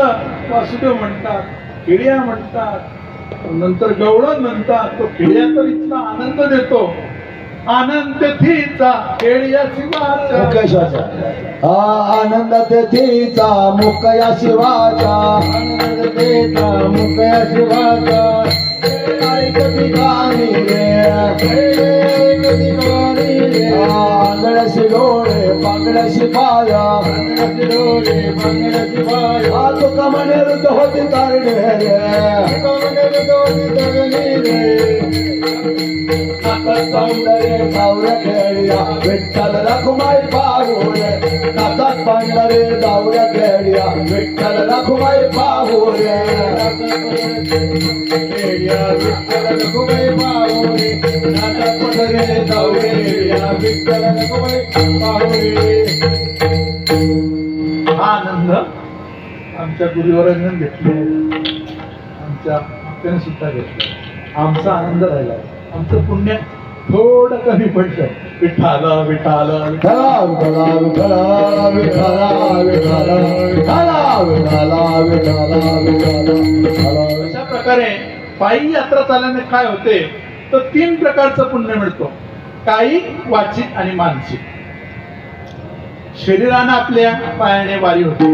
आनंद वासुदेव म्हणतात खेड्या म्हणतात नंतर गवळण म्हणतात तो खेड्या तर इथला आनंद देतो. आनंद थीचा मुकेशाचा. हा आनंद तेथीचा मुकया शिवाचा आनंद तेचा मुकया शिवाचा गाणी रे शिव त कमल दोस्त दरते पांढरे जावरे खेळ्या विठ्ठल रखुमाई पाहुल नाचात पांढरे जावरे खेळ्या विठ्ठल रखुमाई पाहुल विठ्ठल रखुमाई पाहुल नाचात पांढरे जावरे आनंद. आमच्या गुरुवरांनी घेतले. आमच्या त्याने सुद्धा घेतलं. आमचा आनंद राहिला. आमचं पुण्य थोडं कमी पडलं विठाल विठाल विठ्ठला विठ्ठला विठ्ठला विठ्ठला विठ्ठला विठ्ठला विठ्ठला विठ्ठला विठ्ठला. अशा प्रकारे पायी यात्रा चालल्याने काय होते? तर तीन प्रकारचं पुण्य मिळतो. कायिक वाचिक आणि मानसिक. शरीरानं आपल्या पायाने वारी होते.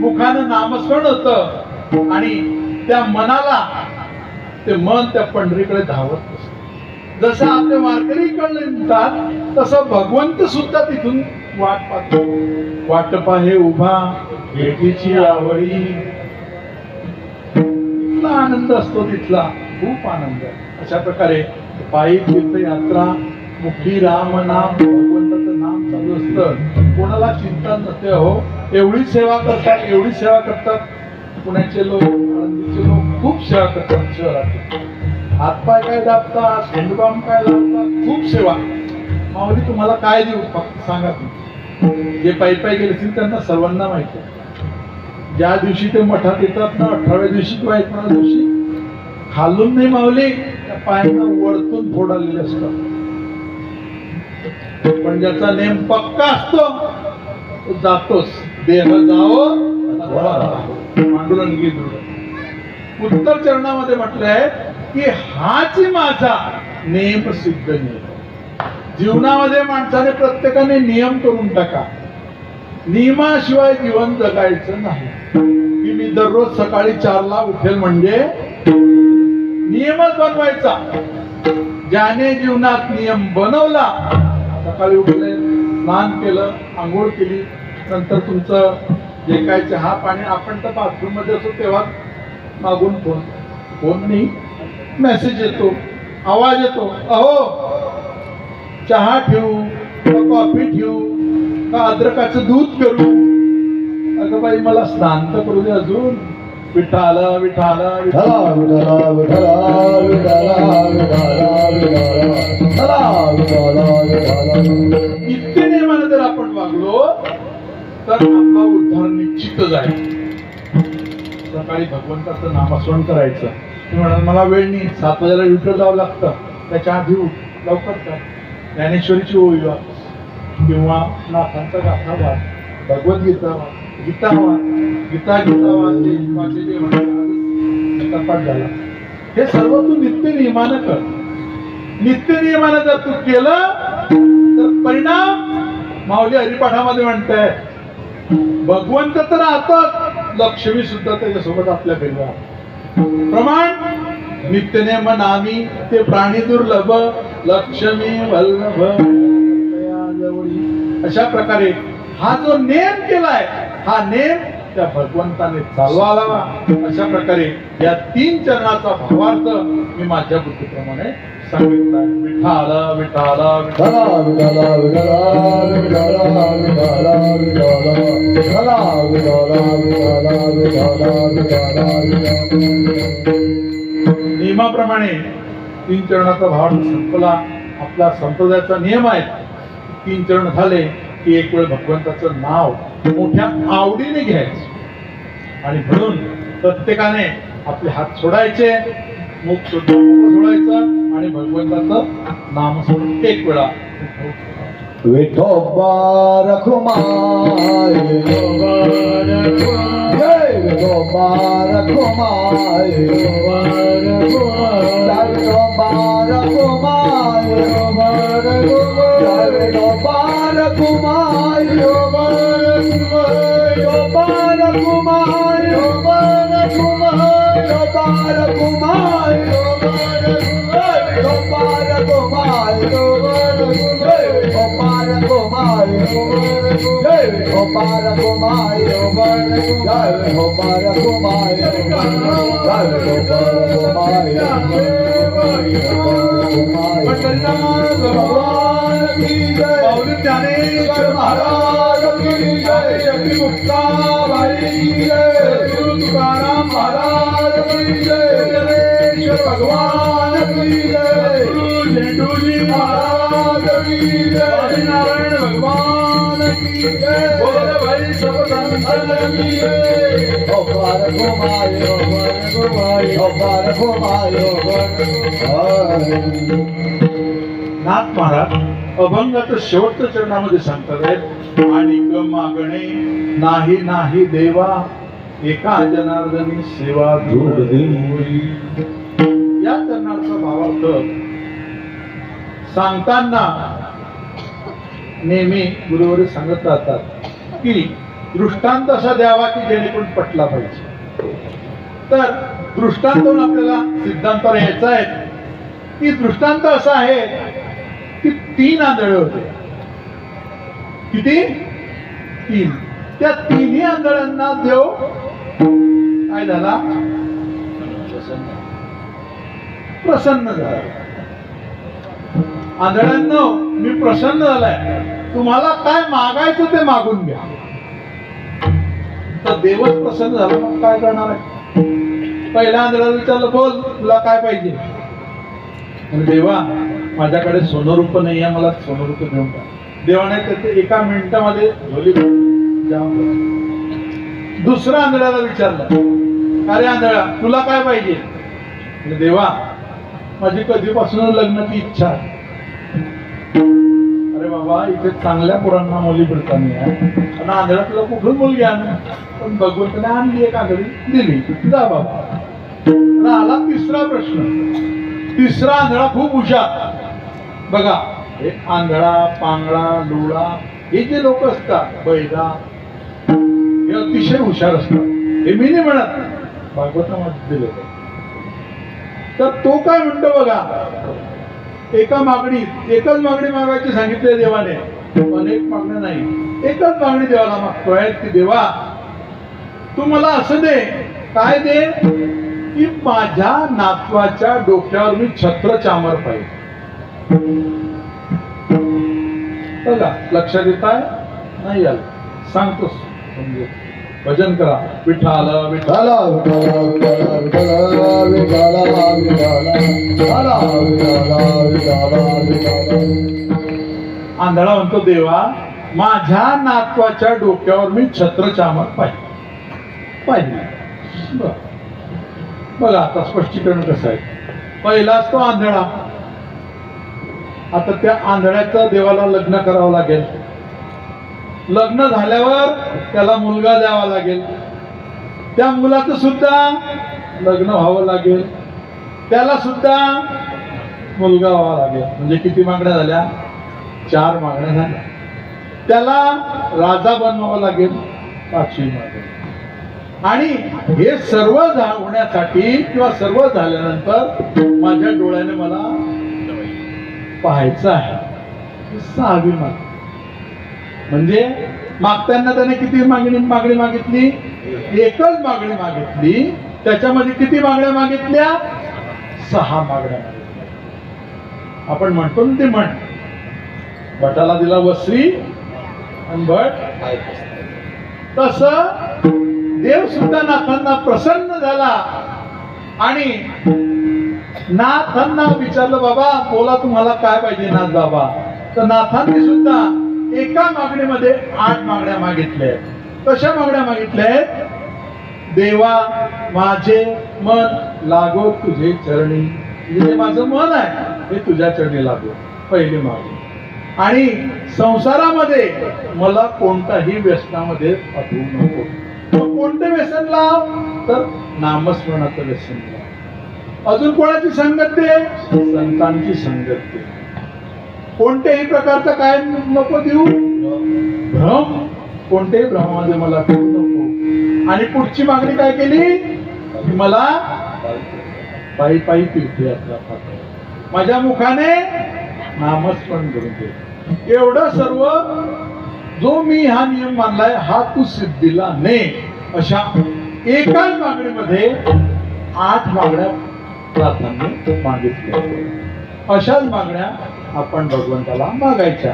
मुखानं नामस्मरण होतं. आणि त्या मनाला ते मन त्या पंढरीकडे धावत असतं जसं आपले वारकरी कडे निघतात तसं भगवंत सुद्धा तिथून वाट पाहतो. वाट पाहे उभा भेटीची आवडी आनंद असतो तिथला खूप आनंद. अशा प्रकारे पायी तीर्थयात्रा मुखी राम नाम भगवंताचं नाम चालू असतं. कोणाला चिंता नसते हो. एवढी सेवा करतात एवढी सेवा करतात. पुण्याचे लोक लोक खूप सेवा करतात शहरात. हातपाय काय दाबतात हँडपंप काय लावतात खूप सेवा. माऊली तुम्हाला काय देऊ? फक्त सांगा तुम्ही. जे पायी पायी गेले असतील त्यांना सर्वांना माहिती आहे. ज्या दिवशी ते मठात येतात ना अठराव्या दिवशी किंवा एकोणा दिवशी खालून नाही माऊली त्या पायांना वरतून फोडालेले असतात. पण ज्याचा नेम पक्का असतो तो जातोच. देह जावो मांडुरंगी राहो. दृढ उत्तर चरणामध्ये म्हटलंय आहे की हाच माझा नेम सिद्ध नियम जीवनामध्ये माणसाने प्रत्येकाने नियम करून टाका. नियमाशिवाय जीवन जगायचं नाही. की मी दररोज सकाळी चारला उठेल म्हणजे नियमच बनवायचा. ज्याने जीवनात नियम बनवला सकाळी उठले स्नान केलं आंघोळ केली नंतर तुमचं जे काय चहा पाणी आपण तर बाथरूममध्ये असतो तेव्हा मागून फोन. फोन नाही. मेसेज येतो आवाज येतो अहो चहा ठेवू का कॉफी ठेवू का अद्रकाचं दूध करू? अगं बाई मला स्नान करू दे अजून. विठाला विठाला इतके नियमाने जर आपण वागलो तर आपला उद्धार निश्चितच आहे. सकाळी भगवंताचं नामस्मरण करायचं. तुम्ही म्हणाल मला वेळ नाही. सात वाजायला ड्युटीवर जावं लागतं. त्याच्या आधी लवकर काय ज्ञानेश्वरीची ओळी वाच किंवा नाथांचा गाथा वाच. भगवद्गीता वाच. गीता वाच. गीता गीता वाचले वाचले जे गीतापाठ झाला. हे सर्व तू नित्य नियमानं कर. नित्य नियमानं जर तू केलं तर परिणाम माऊली हरिपाठामध्ये म्हणताय. भगवंत तर आता लक्ष्मी सुद्धा त्याच्यासोबत आपल्या भेटला प्रमाण? नित्यनेम नामी ते प्राणी दुर्लभ लक्ष्मी वल्लभ अशा प्रकारे हा जो नेम केलाय हा नेम त्या भगवंताने चालवा लावा अशा प्रकारे या तीन चरणाचा भावार्थ मी माझ्या बुद्धीप्रमाणे सांगितला विठाला विठाला विठाला विठाला विठाला विठाला. नियमाप्रमाणे तीन चरणाचा भाव संपला. आपला संप्रदायाचा नियम आहे. तीन चरण झाले की एक वेळ भगवंताचं नाव मोठ्या आवडीने घ्यायचं. आणि म्हणून प्रत्येकाने आपले हात सोडायचे मुख सोडायचं आणि भगवंताचं नाम सोडून एक वेळा વિઠોબા રખુમાય વિઠોબા રખુમાય વિઠોબા રખુમાય વિઠોબા રખુમાય રખુમાય રખુમાય રખુમાય गोपाल कुमार जय गोपाल कुमार जय गोपाल कुमार जय गोपाल कुमार भगवान की जय ज्ञानेश्वर महाराज की जय शक्ति मुक्ता भाई की जय गुरु तुकाराम महाराज की जय जगदीश्वर भगवान की जय नाथ महाराज अभंग तर शेवटच्या चरणामध्ये सांगतात आहेत आणि मागणे नाही नाही देवा एका जनार्दनी सेवा धूड या चरणाचा भावार्थ सांगताना नेहमी गुरुवर सांगत राहतात की दृष्टांत असा द्यावा की जेणेकरून पटला पाहिजे. तर दृष्टांतून आपल्याला सिद्धांत यायचं आहे. की दृष्टांत असा आहे की तीन आंधळे होते. किती? तीन. त्या तिन्ही आंधळ्यांना देव काय झाला? प्रसन्न झाला. आंधळ्यांनो मी प्रसन्न झालाय. तुम्हाला काय मागायचं ते मागून घ्या. तर देवच प्रसन्न झाला मग काय करणार आहे? पहिल्या आंधळ्याला विचारलं बोल तुला काय पाहिजे? देवा माझ्याकडे सोनरूप नाही आहे मला सोनरूप घेऊन टाक देवाने त्याचे एका मिनिटामध्ये झोली दुसऱ्या आंधळ्याला विचारलं अरे आंधळा तुला काय पाहिजे? देवा माझी कधीपासून लग्नाची इच्छा आहे. बाबा इथे चांगल्या पोरांना मुली मिळता आणि आंधळा तुला कुठून मुलगी आण. पण भगवंताने आणली एक आंधळी दिली. जा बाबा. आला तिसरा प्रश्न. तिसरा आंधळा खूप हुशार. बघा हे आंधळा पांगळा डोळा हे जे लोक असतात बैदा हे अतिशय हुशार असतात. हे मी नाही म्हणत. भागवतामध्ये दिले तर तो काय म्हणतो बघा? एका मागणी एकच मागणी मागायची सांगितले देवाने. अनेक मागण्या नाही. एकच मागणी देवाला मागतोय की देवा तू मला असं दे. काय दे? की माझ्या नातवाच्या डोक्यावर मी छत्र चामर पाहिजे बघा लक्षात येत आहे? नाही आलं. सांगतो. समजे भजन करा. विठाल विठाल विठाला विठाला विठाला विठाला आंधळा म्हणतो देवा माझ्या नातवाच्या डोक्यावर मी छत्र चामर पाहिजे पाहिजे बघा आता स्पष्टीकरण कसं आहे? पहिलाच तो आंधळा. आता त्या आंधळ्याचं देवाला लग्न करावं लागेल. लग्न झाल्यावर त्याला मुलगा द्यावा लागेल. त्या मुलाचं सुद्धा लग्न व्हावं लागेल. त्याला सुद्धा मुलगा व्हावा लागेल. म्हणजे किती मागण्या झाल्या? चार मागण्या झाल्या. त्याला राजा बनवावा लागेल पाचवी मागणी. आणि हे सर्व होण्यासाठी किंवा सर्व झाल्यानंतर माझ्या डोळ्याने मला पाहायचं आहे. सहावी मागणी. म्हणजे मागताना त्याने किती मागणी मागणी मागितली? एकच मागणी मागितली. त्याच्यामध्ये किती मागण्या मागितल्या? सहा मागण्या मागितल्या. आपण म्हणतो ना ते म्हण. भटाला दिला वस्त्री आणि भट. तस देव सुद्धा नाथांना प्रसन्न झाला. आणि नाथांना विचारलं बाबा बोला तुम्हाला काय पाहिजे नाथ बाबा? तर नाथांनी सुद्धा एका मागणीमध्ये आठ मागण्या मागितल्या. आहेत कशा मागण्या मागितल्या? आहेत देवा माझे मन लागो तुझे चरणी. म्हणजे हे माझं मन आहे हे तुझ्या चरणी लागो. पहिली मागणी. आणि संसारामध्ये मला कोणताही व्यसनामध्ये पाठवू नको. मग कोणते व्यसन लाव तर नामस्मरणाचं व्यसन. लाव अजून कोणाची संगत दे संतांची संगत. दे कोणत्याही प्रकारचा काय नको देऊ. भ्रम कोणत्याही भ्रमामध्ये मला ठेवू नको. आणि पुढची मागणी काय केली? की मला पायी पायी तीर्थयात्रा माझ्या मुखाने नामस्मरण करून दे एवढं सर्व जो मी हा नियम मानलाय हा तू सिद्धीला ने अशा एकाच मागणीमध्ये आठ मागण्या प्राधान्य मागितल्या. अशाच मागण्या आपण भगवंताला मागायच्या.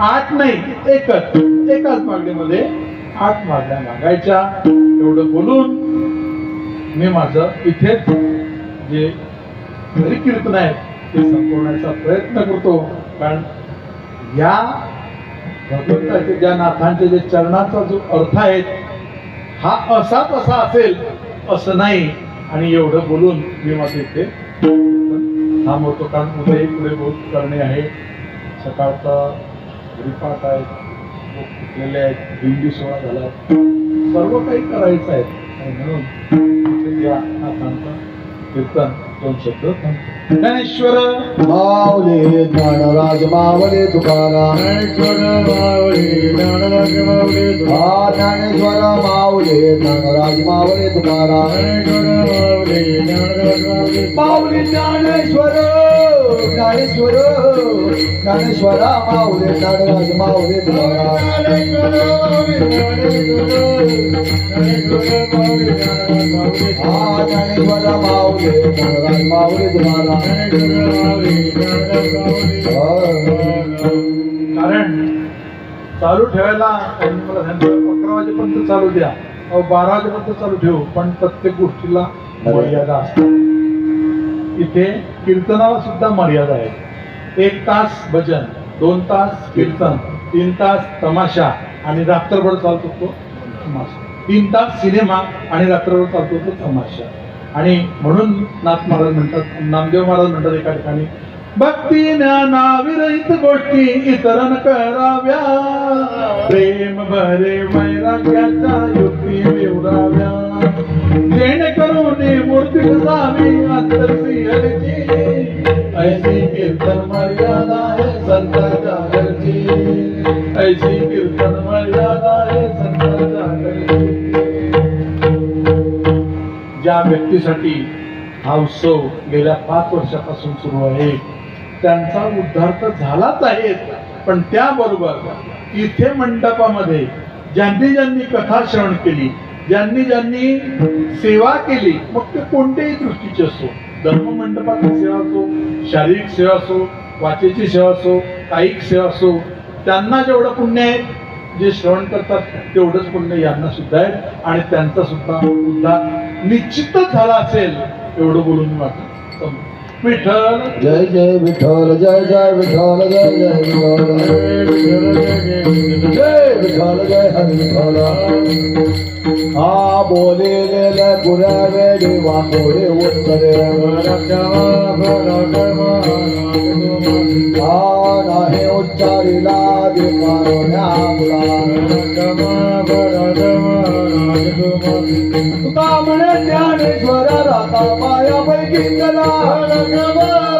आठ नाही एकच. एकाच मागणीमध्ये आठ मागण्या मागायच्या. एवढं बोलून मी माझं इथेच जे हरिकीर्तन आहेत ते संपवण्याचा प्रयत्न करतो. कारण या भगवंताचे ज्या नाथांचे जे चरणाचा जो अर्थ आहे हा असा तसा असेल असं नाही. आणि एवढं बोलून मी माझे इथे थांबवतो. कारण उद्याही पुढे बहुत करणे आहे. सकाळचा रिपाट आहे. फुटलेले आहेत. दिंडी सोहळा झाला. सर्व काही करायचं आहे. आणि म्हणून या नाथांचं कीर्तन दोन शब्द थांबतो. ज्ञानेश्वर। माऊली ज्ञानराज मावले तुकाराम। हा ज्ञानेश्वर माऊली ज्ञानराज मावले तुकाराम। माऊली ज्ञानेश्वर। ज्ञानेश्वर ज्ञानेश्वरा माऊले ज्ञानराज माऊले हा ज्ञानेश्वर माऊले ज्ञानराज माऊले तुम्हाला कारण चालू ठेवायला त्यांनी मला अकरा वाजेपर्यंत चालू द्या. बारा वाजेपर्यंत चालू ठेवू पण प्रत्येक गोष्टीला मर्यादा असते. इथे कीर्तनाला सुद्धा मर्यादा आहे. एक तास भजन दोन तास कीर्तन तीन तास तमाशा आणि रात्रभर चालतो तो तमाशा. तीन तास सिनेमा आणि रात्रभर चालतो तो तमाशा. आणि म्हणून नाथ महाराज म्हणतात नामदेव महाराज म्हणतात एका ठिकाणी भक्ती ज्ञानाविरहित गोष्टी इतरन कराव्या. प्रेम भरे वैराग्याच्या युक्ती विवराव्या जेणेकरून मूर्ती जावी अंतरसी ऐसी कीर्तन मर्यादा आहे संत जागरची ऐसी कीर्तन मर्यादा आहे संत जागरची ज्या व्यक्तीसाठी हा उत्सव गेल्या पाच वर्षापासून सुरू आहे त्यांचा उद्धार तर झालाच आहे पण त्याबरोबर इथे मंडपामध्ये ज्यांनी ज्यांनी कथा श्रवण केली ज्यांनी ज्यांनी सेवा केली मग ते कोणत्याही दृष्टीची असो. धर्म मंडपाची सेवा असो शारीरिक सेवा असो वाचेची सेवा असो कायिक सेवा असो त्यांना जेवढं पुण्य आहे जे श्रवण करतात तेवढंच पुण्य यांना सुद्धा आहे. आणि त्यांचा सुद्धा उद्धार निश्चितच झाला असेल एवढं बोलून मी माझं विठ्ठल. जय जय विठ्ठल जय जय विठ्ठल जय जय विठ्ठल। जय विठ्ठल जय हरी विठ्ठल। हा बोलिलेले पुऱ्या वेळी वाकोडे उत्तरे। हा नाही उच्चारिला विकारोण्या तुका म्हणे ज्ञानेश्वर राता கலகலா